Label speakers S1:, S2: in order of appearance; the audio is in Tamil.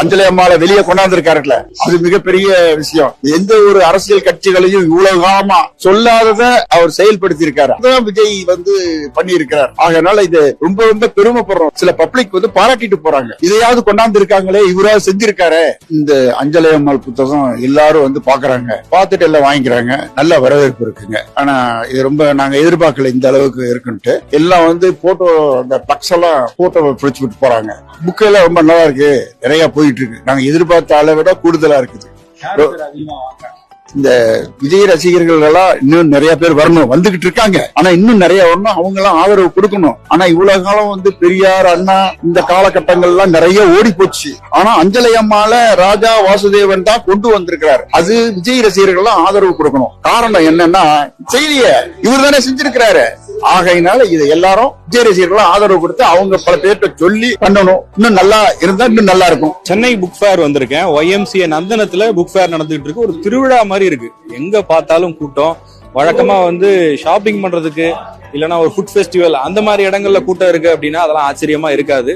S1: அஞ்சலி அம்மாவை வெளியே கொண்டாந்துருக்காருல்ல அது மிகப்பெரிய விஷயம். எந்த ஒரு அரசியல் கட்சிகளையும் இவ்வளவு காலமா சொல்லாதத அவர் செயல்படுத்தி இருக்காரு அதான் விஜய் வந்து பண்ணியிருக்கிறார். அதனால இது ரொம்ப ரொம்ப பெருமைப்படுறோம். சில பப்ளிக் வந்து பாராட்டிட்டு போறாங்க. இதையாவது கொண்டாந்து இருக்காங்களே இவராவது செஞ்சிருக்காரு. இந்த அஞ்சலி அம்மாள் புத்தகம் எல்லாரும் வந்து பாக்குறாங்க பார்த்துட்டு எல்லாம் வாங்கிக்கிறாங்க. நல்ல வரவேற்பு இருக்குங்க. ஆனா இது ரொம்ப நாங்க எதிர்பார்க்கல இந்த அளவுக்கு இருக்குன்ட்டு. எல்லாம் வந்து போட்டோ அந்த பக்ஸ் எல்லாம் போட்டோ பிடிச்சு விட்டு போறாங்க. புக் எல்லாம் ரொம்ப நல்லா இருக்கு. நிறைய போயிட்டு இருக்கு. நாங்க எதிர்பார்த்த அளவை விட கூடுதலா இருக்குது. இந்த விஜய் ரசிகர்கள் எல்லாம் இன்னும் நிறைய பேர் வரணும். வந்துகிட்டு இருக்காங்க. ஆனா இன்னும் நிறைய வரணும். அவங்க எல்லாம் ஆதரவு கொடுக்கணும். ஆனா இவ்வளவு காலம் வந்து பெரியார் அண்ணா இந்த காலகட்டங்கள் எல்லாம் நிறைய ஓடி போச்சு ஆனா அஞ்சலி அம்மால ராஜா வாசுதேவன் தான் கொண்டு வந்திருக்கிறார். அது விஜய் ரசிகர்கள் எல்லாம் ஆதரவு கொடுக்கணும். காரணம் என்னன்னா செய்திய இவர் தானே செஞ்சிருக்கிறாரு. ஆகையினால இதை எல்லாரும் விஜய் ரசிகர்கள் ஆதரவு கொடுத்து அவங்க பல பேர்கிட்ட சொல்லி பண்ணணும். இன்னும் நல்லா இருந்தா இன்னும் நல்லா இருக்கும்.
S2: சென்னை புக் ஃபேர் வந்திருக்கேன். ஒய்எம்சிஏ நந்தனத்துல புக் ஃபேர் நடந்துட்டு இருக்கு. ஒரு திருவிழா மாதிரி இருக்கு. எங்க பார்த்தாலும் கூட்டம். வழக்கமா வந்து ஷாப்பிங் பண்றதுக்கு இல்லைன்னா ஒரு ஃபுட் ஃபெஸ்டிவல் அந்த மாதிரி இடங்கள்ல கூட்டம் இருக்கு அப்படின்னா அதெல்லாம் ஆச்சரியமா இருக்காது.